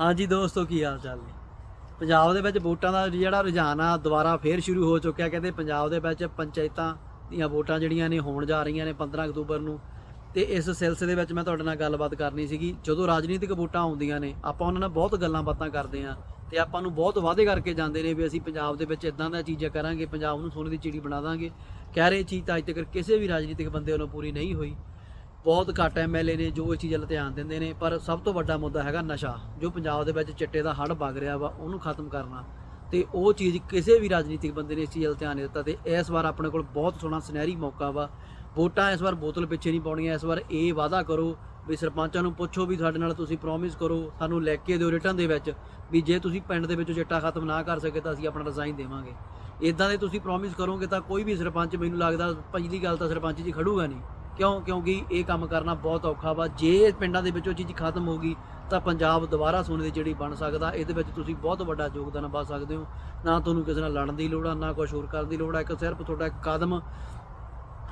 ਹਾਂਜੀ ਦੋਸਤੋ, ਕੀ ਹਾਲ ਚਾਲ ਨੇ? ਪੰਜਾਬ ਦੇ ਵਿੱਚ ਵੋਟਾਂ ਦਾ ਜਿਹੜਾ ਰੁਝਾਨ ਆ, ਦੁਬਾਰਾ ਫੇਰ ਸ਼ੁਰੂ ਹੋ ਚੁੱਕਿਆ। ਕਹਿੰਦੇ ਪੰਜਾਬ ਦੇ ਵਿੱਚ ਪੰਚਾਇਤਾਂ ਦੀਆਂ ਵੋਟਾਂ ਜਿਹੜੀਆਂ ਨੇ ਹੋਣ ਜਾ ਰਹੀਆਂ ਨੇ 15 ਅਕਤੂਬਰ ਨੂੰ। ਤੇ ਇਸ ਸਿਲਸਿਲੇ ਵਿੱਚ ਮੈਂ ਤੁਹਾਡੇ ਨਾਲ ਗੱਲਬਾਤ ਕਰਨੀ ਸੀਗੀ। ਜਦੋਂ ਰਾਜਨੀਤਿਕ ਵੋਟਾਂ ਆਉਂਦੀਆਂ ਨੇ, ਆਪਾਂ ਉਹਨਾਂ ਨਾਲ ਬਹੁਤ ਗੱਲਾਂ ਬਾਤਾਂ ਕਰਦੇ ਆ ਤੇ ਆਪਾਂ ਨੂੰ ਬਹੁਤ ਵਾਅਦੇ ਕਰਕੇ ਜਾਂਦੇ ਨੇ ਵੀ ਅਸੀਂ ਪੰਜਾਬ ਦੇ ਵਿੱਚ ਇਦਾਂ ਦਾ ਚੀਜ਼ਾਂ ਕਰਾਂਗੇ, ਪੰਜਾਬ ਨੂੰ ਸੋਨੇ ਦੀ ਚਿੜੀ ਬਣਾ ਦਾਂਗੇ। ਕਹਿ ਰਹੇ ਚੀਜ਼ ਤਾਂ ਅੱਜ ਤੱਕ ਕਿਸੇ ਵੀ ਰਾਜਨੀਤਿਕ ਬੰਦੇ ਵੱਲੋਂ ਪੂਰੀ ਨਹੀਂ ਹੋਈ। ਬਹੁਤ ਘੱਟ ਐਮਐਲਏ ਨੇ ਜੋ ਇਸ ਚੀਜ਼ 'ਤੇ ਧਿਆਨ ਦਿੰਦੇ ਨੇ, ਪਰ ਸਭ ਤੋਂ ਵੱਡਾ ਮੁੱਦਾ ਹੈਗਾ ਨਸ਼ਾ, ਜੋ ਪੰਜਾਬ ਦੇ ਵਿੱਚ ਚਿੱਟੇ ਦਾ ਹੜ ਵਗ ਰਿਹਾ ਵਾ, ਉਹਨੂੰ ਖਤਮ ਕਰਨਾ। ਤੇ ਉਹ ਚੀਜ਼ ਕਿਸੇ ਵੀ ਰਾਜਨੀਤਿਕ ਬੰਦੇ ਨੇ ਇਸ ਚੀਜ਼ 'ਤੇ ਧਿਆਨ ਨਹੀਂ ਦਿੱਤਾ ਤੇ ਇਸ ਵਾਰ ਆਪਣੇ ਕੋਲ ਬਹੁਤ ਸੋਹਣਾ ਸੁਨਹਿਰੀ ਮੌਕਾ ਵਾ। ਵੋਟਾਂ ਇਸ ਵਾਰ ਬੋਤਲ ਪਿੱਛੇ ਨਹੀਂ ਪਾਉਣੀਆਂ, ਇਸ ਵਾਰ ਇਹ ਵਾਅਦਾ ਕਰੋ ਵੀ ਸਰਪੰਚਾਂ ਨੂੰ ਪੁੱਛੋ ਵੀ ਸਾਡੇ ਨਾਲ ਤੁਸੀਂ ਪ੍ਰੋਮਿਸ ਕਰੋ, ਸਾਨੂੰ ਲੈ ਕੇ ਦਿਓ ਰਿਟਰਨ ਦੇ ਵਿੱਚ ਵੀ ਜੇ ਤੁਸੀਂ ਪਿੰਡ ਦੇ ਵਿੱਚੋਂ ਚਿੱਟਾ ਖਤਮ ਨਾ ਕਰ ਸਕੇ ਤਾਂ ਅਸੀਂ ਆਪਣਾ ਰਿਜ਼ਾਈਨ ਦੇਵਾਂਗੇ। ਇਦਾਂ ਦੇ ਤੁਸੀਂ ਪ੍ਰੋਮਿਸ ਕਰੋਗੇ ਤਾਂ ਕੋਈ ਵੀ ਸਰਪੰਚ ਮੈਨੂੰ ਲੱਗਦਾ, ਪਹਿਲੀ ਗੱਲ ਤਾਂ ਸਰਪੰਚ ਜੀ ਖੜੂਗਾ ਨਹੀਂ। ਕਿਉਂ? ਕਿਉਂਕਿ ਇਹ ਕੰਮ ਕਰਨਾ ਬਹੁਤ ਔਖਾ ਵਾ। ਜੇ ਪਿੰਡਾਂ ਦੇ ਵਿੱਚੋਂ ਚੀਜ਼ ਖਤਮ ਹੋ ਗਈ, ਤਾਂ ਪੰਜਾਬ ਦੁਬਾਰਾ ਸੋਨੇ ਦੀ ਜਿਹੜੀ ਬਣ ਸਕਦਾ। ਇਹਦੇ ਵਿੱਚ ਤੁਸੀਂ ਬਹੁਤ ਵੱਡਾ ਯੋਗਦਾਨ ਪਾ ਸਕਦੇ ਹੋ। ਨਾ ਤੁਹਾਨੂੰ ਕਿਸੇ ਨਾਲ ਲੜਨ ਦੀ ਲੋੜ ਆ, ਨਾ ਕੁਝ ਹੋਰ ਕਰਨ ਦੀ ਲੋੜ ਆ। ਇੱਕ ਸਿਰਫ ਤੁਹਾਡਾ ਇੱਕ ਕਦਮ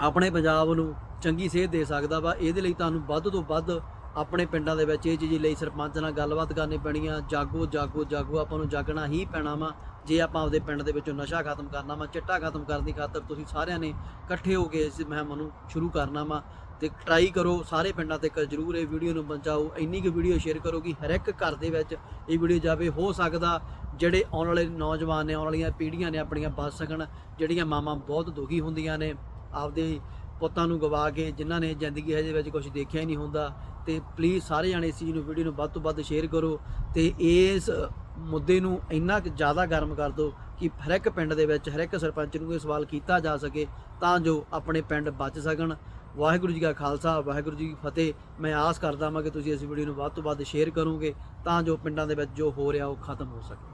ਆਪਣੇ ਪੰਜਾਬ ਨੂੰ ਚੰਗੀ ਸੇਧ ਦੇ ਸਕਦਾ ਵਾ। ਇਹਦੇ ਲਈ ਤੁਹਾਨੂੰ ਵੱਧ ਤੋਂ ਵੱਧ ਆਪਣੇ ਪਿੰਡਾਂ ਦੇ ਵਿੱਚ ਇਹ ਚੀਜ਼ ਲਈ ਸਰਪੰਚ ਨਾਲ ਗੱਲਬਾਤ ਕਰਨੀ ਪੈਣੀ ਆ ਜਾਗੋ ਜਾਗੋ ਜਾਗੋ, ਆਪਾਂ ਨੂੰ ਜਾਗਣਾ ਹੀ ਪੈਣਾ ਵਾ। ਜੇ ਆਪਾਂ ਆਪਦੇ ਪਿੰਡ ਦੇ ਵਿੱਚੋਂ ਨਸ਼ਾ ਖਤਮ ਕਰਨਾ ਵਾ, ਚਿੱਟਾ ਖਤਮ ਕਰਨ ਦੀ ਖਾਤਰ ਤੁਸੀਂ ਸਾਰਿਆਂ ਨੇ ਇਕੱਠੇ ਹੋ ਕੇ ਇਸ ਮੁਹਿੰਮ ਨੂੰ ਸ਼ੁਰੂ ਕਰਨਾ ਵਾ। ਤੇ ਟਰਾਈ ਕਰੋ ਸਾਰੇ ਪਿੰਡਾਂ ਤੱਕ ਜਰੂਰ ਇਹ ਵੀਡੀਓ ਨੂੰ ਪਹੁੰਚਾਓ। ਇੰਨੀ ਕੁ ਵੀਡੀਓ ਸ਼ੇਅਰ ਕਰੋ ਕਿ ਹਰ ਇੱਕ ਘਰ ਦੇ ਵਿੱਚ ਇਹ ਵੀਡੀਓ ਜਾਵੇ। ਹੋ ਸਕਦਾ ਜਿਹੜੇ ਆਉਣ ਵਾਲੇ ਨੌਜਵਾਨ ਨੇ, ਆਉਣ ਵਾਲੀਆਂ ਪੀੜ੍ਹੀਆਂ ਨੇ ਆਪਣੀਆਂ ਬਚ ਸਕਣ, ਜਿਹੜੀਆਂ ਮਾਵਾਂ ਬਹੁਤ ਦੁਖੀ ਹੁੰਦੀਆਂ ਨੇ, ਆਪਦੇ ਪੁੱਤਾਂ ਨੂੰ ਗਵਾ ਕੇ ਜਿਨ੍ਹਾਂ ਨੇ ਜ਼ਿੰਦਗੀ ਹਜੇ ਵਿੱਚ ਕੁਝ ਦੇਖਿਆ ਹੀ ਨਹੀਂ ਹੁੰਦਾ, ਤੇ ਪਲੀਜ਼ ਸਾਰੇ ਜਾਣੇ ਇਸ ਚੀਜ਼ ਨੂੰ ਵੀਡੀਓ ਨੂੰ ਵੱਧ ਤੋਂ ਵੱਧ ਸ਼ੇਅਰ ਕਰੋ ਤੇ ਇਸ ਮੁੱਦੇ ਨੂੰ ਇੰਨਾ ਕੁ ਜ਼ਿਆਦਾ ਗਰਮ ਕਰ ਦਿਓ ਕਿ ਹਰ ਇੱਕ ਪਿੰਡ ਦੇ ਵਿੱਚ, ਹਰ ਇੱਕ ਸਰਪੰਚ ਨੂੰ ਇਹ ਸਵਾਲ ਕੀਤਾ ਜਾ ਸਕੇ ਤਾਂ ਜੋ ਆਪਣੇ ਪਿੰਡ ਬਚ ਸਕਣ। ਵਾਹਿਗੁਰੂ ਜੀ ਕਾ ਖਾਲਸਾ, ਵਾਹਿਗੁਰੂ ਜੀ ਕੀ ਫਤਿਹ। ਮੈਂ ਆਸ ਕਰਦਾ ਹਾਂ ਕਿ ਤੁਸੀਂ ਇਸ ਵੀਡੀਓ ਨੂੰ ਵੱਧ ਤੋਂ ਵੱਧ ਸ਼ੇਅਰ ਕਰੋਗੇ ਤਾਂ ਜੋ ਪਿੰਡਾਂ ਦੇ ਵਿੱਚ ਜੋ ਹੋ ਰਿਹਾ ਉਹ ਖਤਮ ਹੋ ਸਕੇ।